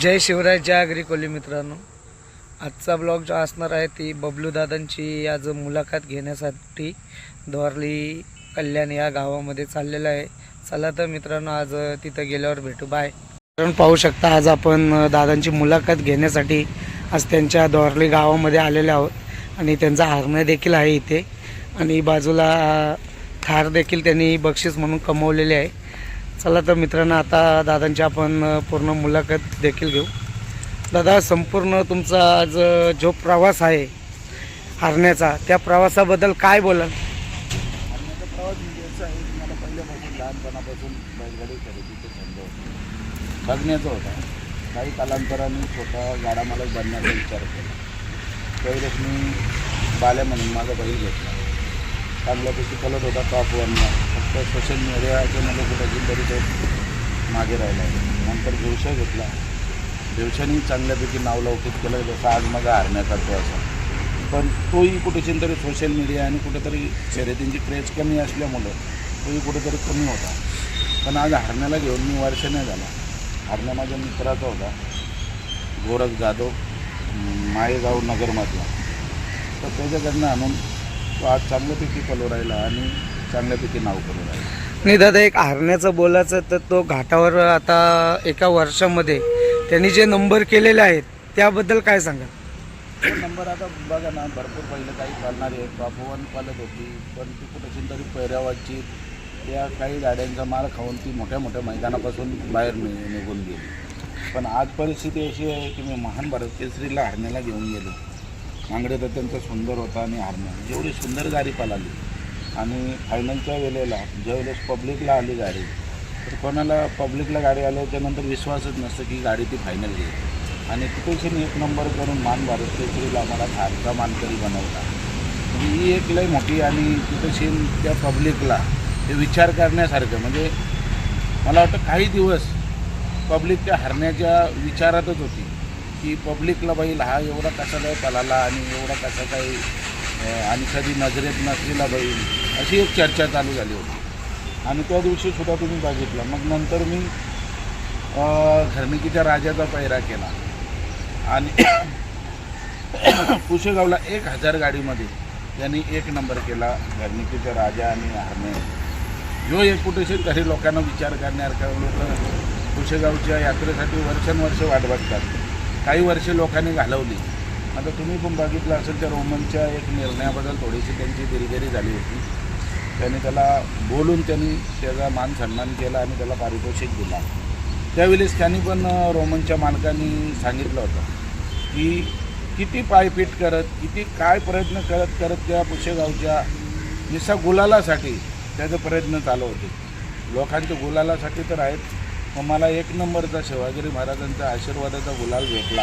जय शिवराय जय आगरी कोली मित्रांनो. आजचा ब्लॉग जो असणार आहे ती बबलू दादांची आज मुलाखत घेण्यासाठी द्वारली कल्याण या गावामध्ये चाललेलं आहे. चला तर मित्रांनो आज तिथं गेल्यावर भेटू. बाय कारण पाहू शकता आज आपण दादांची मुलाखत घेण्यासाठी आज त्यांच्या द्वारली गावामध्ये आलेले आहोत आणि त्यांचा हरणं देखील आहे इथे. आणि बाजूला थार देखील त्यांनी बक्षीस म्हणून कमवलेले आहे. चला तर मित्रांनो आता दादांची आपण पूर्ण मुलाखत देखील घेऊ. दादा संपूर्ण तुमचा आज जो प्रवास आहे हरण्याचा त्या प्रवासाबद्दल काय बोलाल? हरण्याचा प्रवास म्हणजे आहे की मला पहिल्यापासून लहानपणापासून बैलगाडी खरेदीचा छंद होता. बघण्याचा होता. काही कालांतराने स्वतः गाडा मला बनण्याचा विचार केला. त्यावेळेस मी बाल्या म्हणून माझा बैल घेतला. चांगल्यापैकी कलर होता टॉप वनला तर सोशल मीडियाचे मला कुठं तरी तो मागे राहिला नंतर दिवसा घेतला. व्यवसायाने चांगल्यापैकी नावलौकिक केलं जसं आज मग हरण्याचा तो असा. पण तोही कुठेतरी तरी सोशल मीडिया आणि कुठेतरी शर्यतींची क्रेज कमी असल्यामुळं तोही कुठेतरी कमी होता. पण आज हरण्याला घेऊन मी वर्ष नाही झाला. हरण्या माझ्या मित्राचा होता. गोरख जाधव माळेगाव नगरमधला. तर त्याच्याकडनं आणून तो आज चांगल्यापैकी पलो राहिला आणि चांगल्यापैकी नाव करू राहिला. नाही दादा एक हरण्याचं बोलायचं तर तो घाटावर आता एका वर्षामध्ये त्यांनी जे नंबर केलेले आहेत त्याबद्दल काय सांगाल? तो नंबर आता बघा ना भरपूर पहिलं काही चालणारी आहे. टॉप वन पालत होती पण ती कुठेशी तरी पैरावाची त्या काही गाड्यांचा माल खाऊन ती मोठ्या मोठ्या मैदानापासून बाहेर नि निघून गेली. पण आज परिस्थिती अशी आहे की मी महान भारत केसरीला हरण्याला घेऊन गेलो. मांगडे तर त्यांचा सुंदर होता आणि हरण्या जेवढी सुंदर गाडी पळाली आणि फायनलच्या वेळेला ज्यावेळेस पब्लिकला आली गाडी तर कोणाला पब्लिकला गाडी आल्याच्यानंतर विश्वासच नसतो की गाडी ती फायनल येईल. आणि तिथेशी एक नंबर करून मान भारत केसरीला आम्हाला खालचा मानकरी बनवला. म्हणजे ही एक लय मोठी आणि तिथेशी त्या पब्लिकला ते विचार करण्यासारखं म्हणजे मला वाटतं काही दिवस पब्लिक त्या हरण्याच्या विचारातच होती की पब्लिकला बैल हा एवढा कसा काय पळाला आणि एवढा कसा काही आणि कधी नजरेत नसलेला बैल अशी एक चर्चा चालू झाली होती. आणि त्या दिवशीसुद्धा तुम्ही बघितलं. मग नंतर मी अं, राजाचा पैरा केला. आणि पुशेगावला एक हजार गाडीमध्ये त्यांनी एक नंबर केला घरनिकीचा राजा आणि हरणे. जो एक कुठेशी काही लोकांना विचार करण्यासारखा लोक पुशेगावच्या यात्रेसाठी वर्षानुवर्ष वाट बघतात. काही वर्षे लोकांनी घालवली. आता तुम्ही पण बघितलं असेल त्या रोमनच्या एक निर्णयाबद्दल थोडीशी त्यांची दिलगिरी झाली होती. त्याने त्याला बोलून त्यांनी त्याचा मान सन्मान केला आणि त्याला पारितोषिक दिला. त्यावेळेस त्यांनी पण रोमनच्या मालकांनी सांगितलं होतं की किती पायपीट करत किती काय प्रयत्न करत करत त्या पुशेगावच्या निसा गुलालासाठी त्याचे प्रयत्न चालू होते. लोकांच्या गुलालासाठी तर आहेत मग मला एक नंबरचा शिवागिरी महाराजांचा आशीर्वादाचा गुलाल भेटला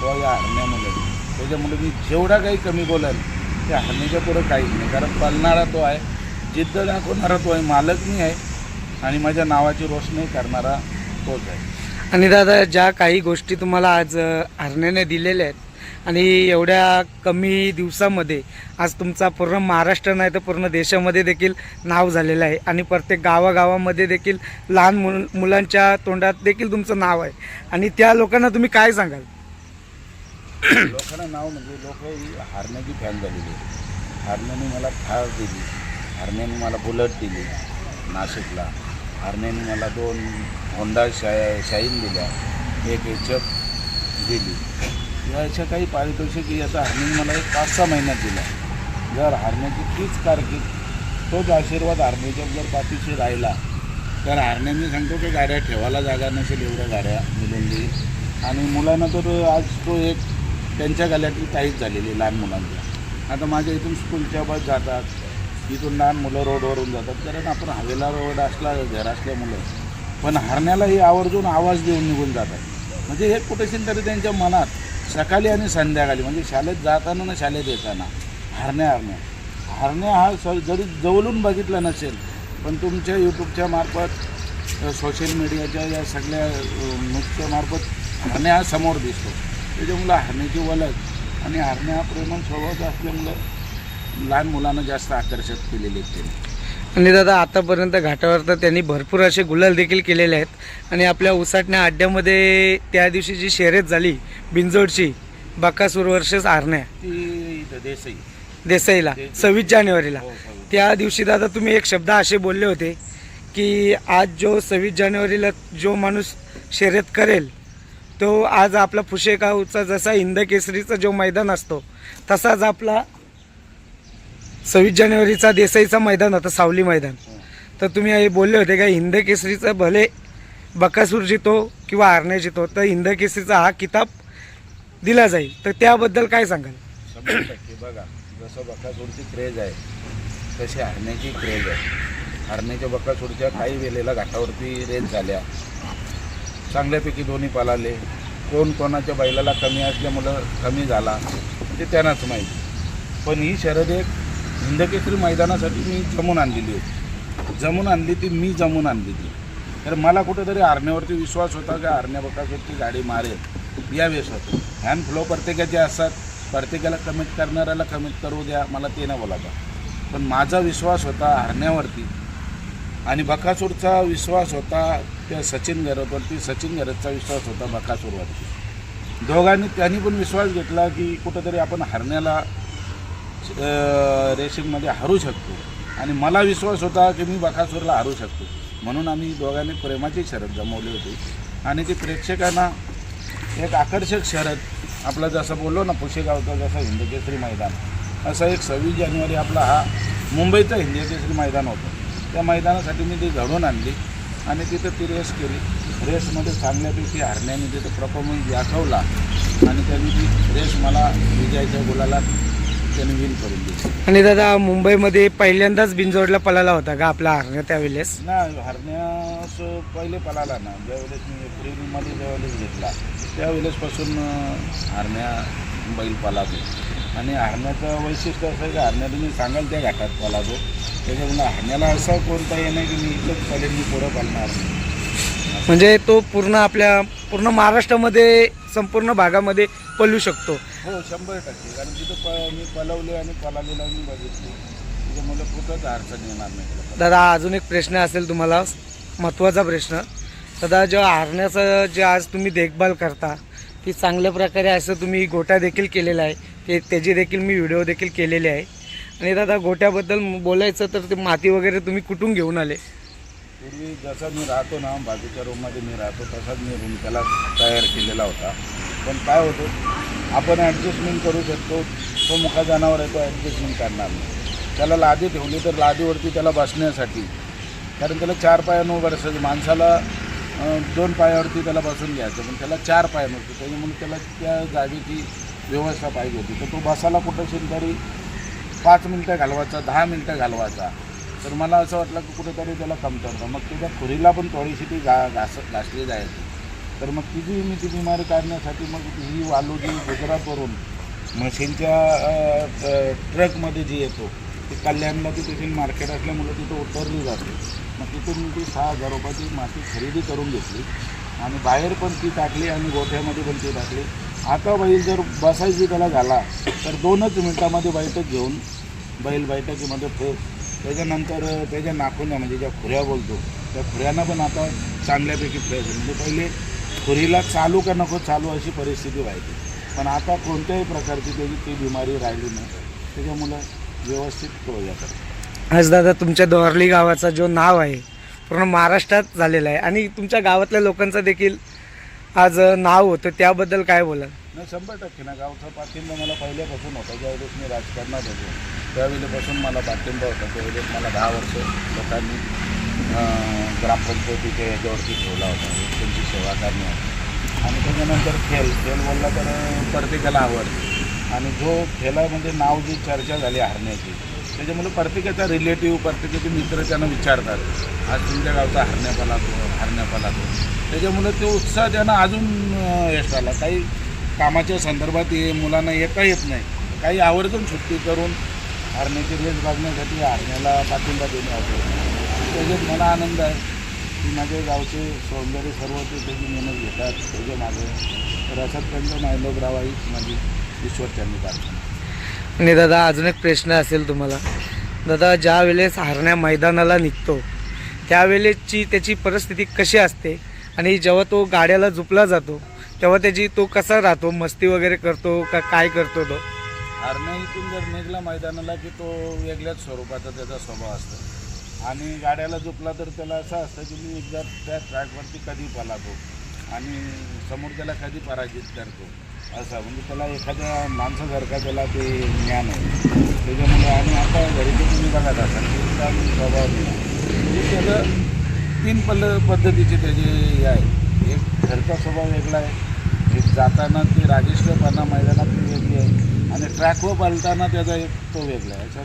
तो या हरण्यामध्ये त्याच्यामुळे मी जेवढा काही कमी बोलाल त्या हरण्याच्या पुढं काहीच नाही. कारण पळणारा तो आहे जिद्द दाखवणारा तो आहे मालक मी आहे आणि माझ्या नावाची रोषणाई करणारा तोच आहे. आणि दादा ज्या काही गोष्टी तुम्हाला आज हरण्याने दिलेल्या आहेत आणि एवढ्या कमी दिवसामध्ये आज तुमचा पूर्ण महाराष्ट्र नाही तर पूर्ण देशामध्ये देखील नाव झालेलं आहे आणि प्रत्येक गावागावामध्ये देखील लहान मुल मुलांच्या तोंडात देखील तुमचं नाव आहे. आणि त्या लोकांना तुम्ही काय सांगाल? लोकांना नाव म्हणजे लोक ही हारण्याची फॅन झालेली हारण्याने मला थार दिली. हारण्याने मला बुलट दिली नाशिकला. हारण्याने मला दोन होंडा शा शाईन दिल्या. एक एचप दिली. या अशा काही पारितोषिक याचा हारण्याने मला एक पाच सहा महिन्यात दिला जर हारण्याची तीच कारकीर्द तोच आशीर्वाद हारण्याच्या जर पाठीशी राहिला तर हारण्याने सांगतो की गाड्या ठेवायला जागा नसेल एवढ्या गाड्या मिळून दिली आणि मुलांना तर आज तो एक त्यांच्या गल्यातली काहीच झालेली लहान मुलांच्या आता माझ्या इथून स्कूलच्या बस जातात. इथून लहान मुलं रोडवरून जातात. कारण आपण हवेला रोड असला घर असल्यामुळं पण हरण्यालाही आवर्जून आवाज देऊन निघून जातात. म्हणजे हे कुठेशील तरी त्यांच्या मनात सकाळी आणि संध्याकाळी म्हणजे शाळेत जाताना ना शाळेत येताना हरण्या हरण्या. हरण्या हा स जरी जवळून बघितला नसेल पण तुमच्या यूट्यूबच्या मार्फत सोशल मीडियाच्या या सगळ्या नुकत्यामार्फत हरण्या हा समोर दिसतो. त्याच्यामुळं हरण्याची वलक आणि हरण्या हा प्रेमळ स्वभावाचा असल्यामुळं लहान मुलांना जास्त आकर्षित केलेले आहेत त्यांनी. आणि दादा आतापर्यंत घाटावर तर त्यांनी भरपूर असे गुलाल देखील केलेले आहेत. आणि आपल्या उसाटण्या अड्ड्यामध्ये त्या दिवशी जी शर्यत झाली बिंजोडची बकासूर वर्सेस आरण्या ती इथं देसाई. देसाईला सव्वीस जानेवारीला. हो, सव्वीस. त्या दिवशी दादा तुम्ही एक शब्द असे बोलले होते की आज जो सव्वीस जानेवारीला जो माणूस शर्यत करेल तो आज आपला फुशेगावचा जसा हिंदकेसरीचा जो मैदान असतो तसाच आपला सव्वीस जानेवारीचा देसाईचा मैदान होता सावली मैदान. तर तुम्ही हे बोलले होते का हिंद भले बकासूर जितो किंवा आरणे जितो तर हिंद केसरीचा हा किताब दिला जाईल. तर त्याबद्दल काय सांगाल? शंभर टक्के. बघा जसं बकासूरची क्रेज आहे तशी हरण्याची क्रेज आहे. हरण्याच्या बकासूरच्या काही वेळेला घाटावरती रेस झाल्या. चांगल्यापैकी दोन्ही पळाले. कोण कोणाच्या बैलाला कमी असल्यामुळं कमी झाला ते त्यांनाच माहीत. पण ही शरद एक हिंदकेसरी मैदानासाठी मी जमून आणलेली होती. जमून आणली ती मी जमून आणली ती तर मला कुठेतरी हरण्यावरती विश्वास होता की हरण्या बकासूरची गाडी मारेल. या होतं. होतो हॅन्ड फ्लो प्रत्येकाचे असतात प्रत्येकाला कमिट करणाऱ्याला कमिट करू द्या मला ते नाही बोलायचं पण माझा विश्वास होता हरण्यावरती आणि बकासूरचा विश्वास होता त्या सचिन गरजवरती सचिन गरजचा विश्वास होता बकासूरवरती. दोघांनी त्यांनी पण विश्वास घेतला की कुठंतरी आपण हरण्याला रेसिंगमध्ये हरू शकतो. आणि मला विश्वास होता की मी बकासूरला हरू शकतो. म्हणून आम्ही दोघांनी प्रेमाची शरद जमवली होती. आणि ती प्रेक्षकांना एक आकर्षक शरद आपला जसं बोललो ना पुशेगावचा जसं हिंदकेसरी मैदान असा एक सव्वीस जानेवारी आपला हा मुंबईचा हिंदकेसरी मैदान होतं. त्या मैदानासाठी मी ती घडवून आणली आणि तिथं ती रेस केली. रेसमध्ये चांगल्यापैकी हरण्याने तिथं परफॉर्मन्स दाखवला आणि त्यांनी ती रेस मला विजयाच्या गुलाला त्यांनी विन करून दिली. आणि दादा मुंबईमध्ये पहिल्यांदाच बिंजोडला पळाला होता का आपला हरण्या त्यावेळेस? ना हरण्यास पहिले पळाला ना. ज्यावेळेस मी एप्रिलमध्ये ज्यावेळेस घेतला त्यावेळेसपासून हरण्या बैल पळातो आणि हरण्याचं वैशिष्ट्य असं आहे की हरण्याला मी सांगाल त्या घाटात पळातो त्याच्यामुळे हरण्याला असं कोणता हे नाही की मी इथंच चालेल मी पुढं नाही म्हणजे तो पूर्ण आपल्या पूर्ण महाराष्ट्रामध्ये संपूर्ण भागामध्ये पळू शकतो. हो शंभर टक्के. कारण तिथं प मी पळवले आणि पळालेला मी बघितले. त्याच्यामुळे कुठंच अडचण येणार नाही. त्याला. दादा अजून एक प्रश्न असेल तुम्हाला महत्त्वाचा प्रश्न. दादा जो हरण्याचं जे आज तुम्ही देखभाल करता ती चांगल्या प्रकारे असं तुम्ही गोटा देखील केलेला आहे. ते त्याची देखील मी व्हिडिओ देखील केलेले आहे. आणि दादा गोट्याबद्दल बोलायचं तर ते माती वगैरे तुम्ही कुठून घेऊन आले? पूर्वी जसा मी राहतो ना बाजूच्या रूममध्ये मी राहतो तसाच मी रूम त्याला तयार केलेला होता. पण काय होतं आपण ॲडजस्टमेंट करू शकतो तो मुखा जनावर आहे तो ॲडजस्टमेंट करणार नाही. त्याला लादी ठेवली तर लादीवरती त्याला बसण्यासाठी. कारण त्याला चार पायानं उभं असायचं माणसाला दोन पायावरती त्याला बसून घ्यायचं पण त्याला चार पाय नव्हते त्याच्यामुळे त्याला त्या जागेची व्यवस्था पाहिजे होती. तर तो बसायला कुठं तरी पाच मिनटं घालवायचा दहा मिनटं घालवायचा. तर मला असं वाटलं की कुठेतरी त्याला कमतरतं मग त्याच्या खुरीला पण थोडीशी ती गा घास घासली जायची. तर मग तिची मी ती बिमारी काढण्यासाठी मग ही वालू जी गुजरातवरून मशीनच्या ट्रकमध्ये जी येतो ती कल्याणला ती तिथून मार्केट असल्यामुळे तिथं उतरली जाते. मग तिथून मी ती सहा हजार रुपयाची माती खरेदी करून घेतली. आणि बाहेर पण ती टाकली आणि गोठ्यामध्ये पण ती टाकली. आता बैल जर बसायची त्याला झाला तर दोनच मिनटामध्ये बैठक घेऊन बैल बैठकीमध्ये फ्रेश त्याच्यानंतर त्याच्या नाकुण्या म्हणजे ज्या खुऱ्या बोलतो त्या खुऱ्यांना पण आता चांगल्यापैकी फ्रेश म्हणजे पहिले खुरीला चालू का नको चालू अशी परिस्थिती व्हायची. पण आता कोणत्याही प्रकारची त्याची ती बिमारी राहिली नाही. त्याच्यामुळं व्यवस्थित तो याकडे आज दादा तुमच्या दोरली गावाचा जो नाव आहे पूर्ण महाराष्ट्रात झालेला आहे. आणि तुमच्या गावातल्या लोकांचं देखील आज नाव होतं त्याबद्दल काय बोलाल? नाही शंभर टक्के. ना गावचा पाठिंबा मला पहिल्यापासून होता. ज्यावेळेस मी राजकारणात होतो त्यावेळेपासून मला पाठिंबा होता. त्यावेळेस मला दहा वर्ष लोकांनी ग्रामपंचायतीच्या याच्यावरती ठेवला होता. त्यांची सेवा करण्यात आणि त्याच्यानंतर खेळ खेळ बोलला तर प्रत्येकाला आवडते आणि जो खेळामध्ये नाव जी चर्चा झाली हरण्याची त्याच्यामुळे प्रत्येकाचा रिलेटिव्ह प्रत्येकाचे मित्र त्यांना विचारतात. आज तुमच्या गावचा हरण्यापाला तो हरण्यापाला तो. त्याच्यामुळे तो उत्साह त्यांना अजून यश आला. काही कामाच्या संदर्भात ये मुलांना येता येत नाही. काही आवर्जून सुट्टी करून हरण्याची रेस बघण्यासाठी हरण्याला पाठिंबा देणे होते त्याच्यात मला आनंद आहे की माझे गावचे सौंदर्य सर्व ते त्याची मेहनत घेतात. त्याचे माझे तर असंच त्यांचं माझी ईश्वर त्यांनी प्रार्थना. आणि दादा अजून एक प्रश्न असेल तुम्हाला. दादा ज्या वेळेस हरण्या मैदानाला निघतो त्यावेळेसची त्याची परिस्थिती कशी असते? आणि जेव्हा तो गाड्याला झुपला जातो तेव्हा त्याची तो कसा राहतो? मस्ती वगैरे करतो का काय करतो तो? हरणं इथून जर निघला मैदानाला की तो वेगळ्याच स्वरूपाचा त्याचा स्वभाव असतो. आणि गाड्याला झोपला तर त्याला असं असतं की मी एकदा त्या ट्रॅकवरती कधी पलातो आणि समोर त्याला कधी पराजित करतो. असं म्हणजे त्याला एखाद्या माणसासारखा त्याला ते ज्ञान आहे. त्याच्यामुळे आणि आता घरी ते तुम्ही बघत असाल की स्वभाव दिला म्हणजे त्याचं तीन पल्ल पद्धतीचे त्याचे हे आहे. एक घरचा स्वभाव वेगळा आहे. एक जाताना ते राजेश्वरपणा मैदानात ती वेगळी आहे. आणि ट्रॅकवर पालताना त्याचा एक तो वेगळा आहे. अशा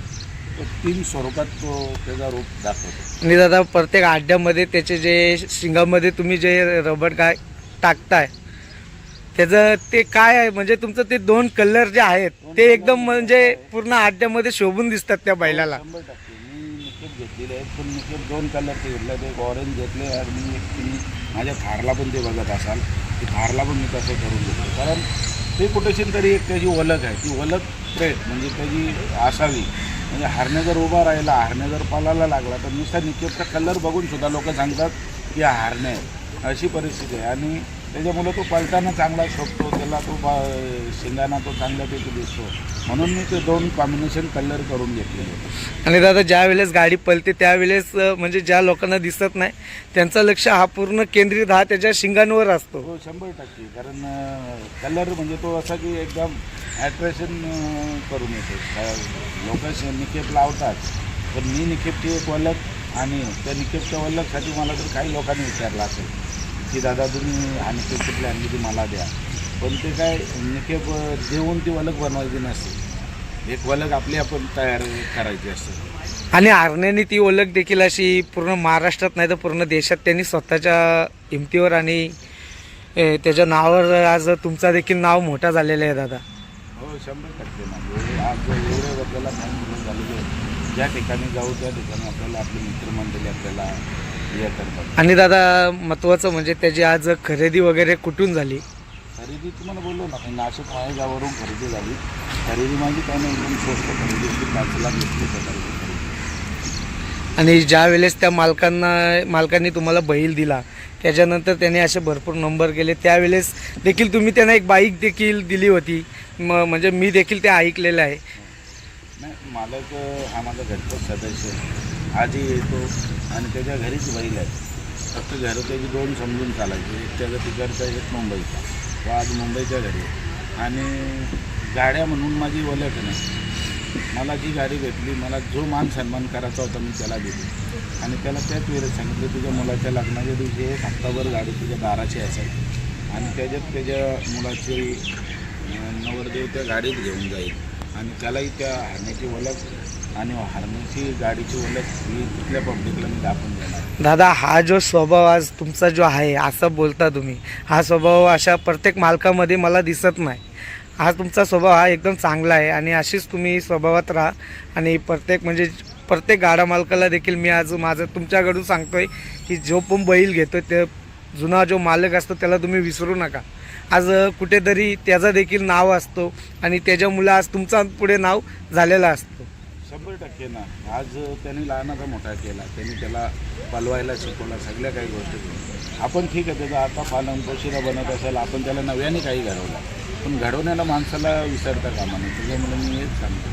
तो तीन स्वरूपात तो त्याचा रूप दाखवतो. आणि दादा प्रत्येक आड्यामध्ये त्याचे जे शिंगामध्ये तुम्ही जे रबर काय टाकताय त्याचं ते काय आहे? म्हणजे तुमचं ते दोन कलर जे आहेत ते एकदम म्हणजे पूर्ण आड्यामध्ये शोभून दिसतात त्या बैलाला. शंभर टक्के. मी निकेप घेतलेले आहेत पण निकेप दोन कलरचे घेतले एक ऑरेंज घेतले आणि एक तुम्ही माझ्या थारला पण ते बघत असाल. की थारला पण मी तसं करून घेतो. कारण ते कुठेशील तरी एक त्याची ओळख आहे. ती ओळख ट्रेट म्हणजे त्याची असावी. म्हणजे हारणे जर उभा राहिला हारणे जर पलायला लागला तर नुसता निकेपचा कलर बघून सुद्धा लोक सांगतात की हारणे आहे अशी परिस्थिती आहे. आणि त्याच्यामुळं तो पलटाना चांगला शोधतो त्याला तो बा शिंगाना तो चांगल्यापैकी दिसतो. म्हणून मी ते दोन कॉम्बिनेशन कलर करून घेतलेले आणि दादा ज्या वेळेस गाडी पलते त्यावेळेस म्हणजे ज्या लोकांना दिसत नाही त्यांचं लक्ष हा पूर्ण केंद्रित हा त्याच्या शिंगांवर असतो. हो शंभर टक्के. कारण कलर म्हणजे तो असा की एकदम ॲट्रॅक्शन करून येतो. लोक निकेप लावतात. पण मी निकेपची एक वलक आणि त्या निकेपच्या वलकसाठी मला तर काही लोकांनी विचारलं असेल. की दादा तुम्ही निकेप कुठली आणली ती मला द्या. पण ते काय निकेप देऊन ती वलक बनवायची नसते. एक वलक आपली आपण तयार करायची असते. आणि आरण्याने ती ओळख देखील अशी पूर्ण महाराष्ट्रात नाही तर पूर्ण देशात त्यांनी स्वतःच्या हिमतीवर आणि त्याच्या नावावर आज तुमचा देखील नाव मोठा झालेला आहे दादा. हो शंभर टक्के आज एवढे आपल्याला. ज्या ठिकाणी जाऊ त्या ठिकाणी आपल्याला आपली मित्रमंडळी आपल्याला करतात. आणि दादा महत्त्वाचं म्हणजे त्याची आज खरेदी वगैरे कुठून झाली? खरेदी तुम्हाला बोललो ना नाशिक माळेगाववरून खरेदी झाली. खरेदी माझी काय नाही एकदम स्वस्त खरेदी होती पाच लाख आणि ज्या वेळेस त्या मालकांना मालकांनी तुम्हाला बैल दिला त्याच्यानंतर त्याने असे भरपूर नंबर केले. त्यावेळेस देखील तुम्ही त्यांना एक बाईक देखील दिली होती. म म्हणजे मी देखील ते ऐकलेलं आहे. नाही मालक हा माझा घरचाच सदस्य आहे. आजही येतो. आणि त्याच्या घरीच बैल आहेत. फक्त घरं त्याची दोन समजून चालायचे. एक त्याचा तिकडचा एक मुंबईचा. तो आज मुंबईच्या घरी आणि गाड्या म्हणून माझी वलट नाही. मला जी गाडी भेटली मला जो मान सन्मान करायचा होता मी त्याला दिली. आणि त्याला त्याच वेळेस सांगितलं तुझ्या मुलाच्या लग्नाच्या दिवशी एक हप्ताभर गाडी तुझ्या दाराची असेल. आणि त्याच्यात त्याच्या मुलाची नवरदेव त्या गाडीत घेऊन जाईल. आणि त्यालाही त्या हाण्याची वलट आणि हार्मोनची गाडीची ओळख ही तिथल्या पब्लिकला मी दाखवून देणार. दादा हा जो स्वभाव आज तुमचा जो आहे असं बोलता तुम्ही. हा स्वभाव अशा प्रत्येक मालकामध्ये मला दिसत नाही. हा तुमचा स्वभाव हा एकदम चांगला आहे आणि अशीच तुम्ही स्वभावात राहा. आणि प्रत्येक म्हणजे प्रत्येक गाडा मालकाला देखील मी आज माझं तुमच्याकडून सांगतोय की जो पण बैल घेतो ते जुना जो मालक असतो त्याला तुम्ही विसरू नका. आज कुठेतरी त्याचा देखील नाव असतो आणि त्याच्यामुळे आज तुमचा पुढे नाव झालेला असतं. शंभर टक्के ना. आज त्यांनी लहानाचा मोठा केला. त्यांनी त्याला पलवायला शिकवला सगळ्या काही गोष्टी आपण ठीक आहे त्याचा आता पालन पोशिरा बनत असेल आपण त्याला नव्याने काही घडवलं. पण घडवण्याला माणसाला विसरता कामा नाही त्याच्यामुळे मी हेच सांगतो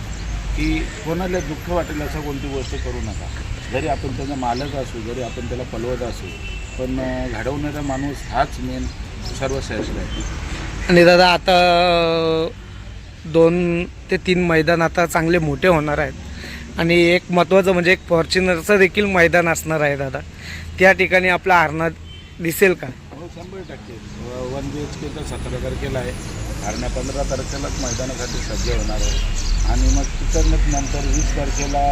की कोणाला दुःख वाटेल असं कोणती गोष्ट करू नका. जरी आपण त्याचा मालक असू जरी आपण त्याला पलवत असू पण घडवण्याचा घडवणारा माणूस हाच मेन सर्वश्रेष्ठ आहे. आणि दादा आता दोन ते तीन मैदान आता चांगले मोठे होणार आहेत. आणि एक महत्त्वाचं म्हणजे एक फॉर्च्युनरचं देखील मैदान असणार आहे दादा. त्या ठिकाणी आपला हरणा दिसेल का? हो शंभर टक्के. वन बी एच केचा सतरा तारखेला आहे. हरण्या पंधरा तारखेलाच मैदानासाठी सज्ज होणार आहे. आणि मग तिथं नंतर वीस तारखेला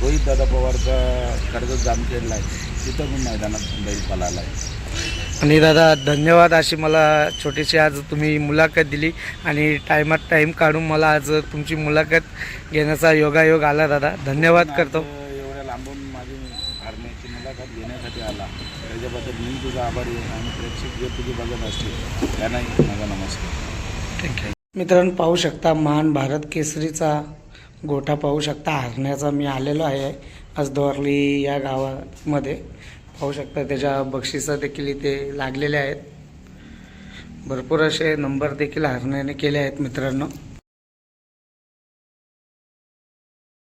रोहित दादा पवारचा कर्ज जामखेडला आहे. तिथं पण मैदानात बैल पलाला आहे. आणि दादा धन्यवाद अशी मला छोटीशी आज तुम्ही मुलाखत दिली आणि टायमात टाईम काढून मला आज तुमची मुलाखत घेण्याचा योगायोग आला दादा. धन्यवाद करतो. एवढ्या लांबून माझी हरण्याची मुलाखत घेण्यासाठी आला. त्याच्याबद्दल मी तुझा आभारी आहे आणि प्रेक्षक जे तुझे बघत असतील त्यांनाही माझा नमस्कार. थँक्यू मित्रांनो पाहू शकता महान भारत केसरीचा गोठा पाहू शकता हरण्याचा मी आलेलो आहे आज दोरली या गावामध्ये. पाहू शकता त्याच्या बक्षिसं देखील इथे लागलेले आहेत. भरपूर असे नंबर देखील हरण्याने केले आहेत मित्रांनो.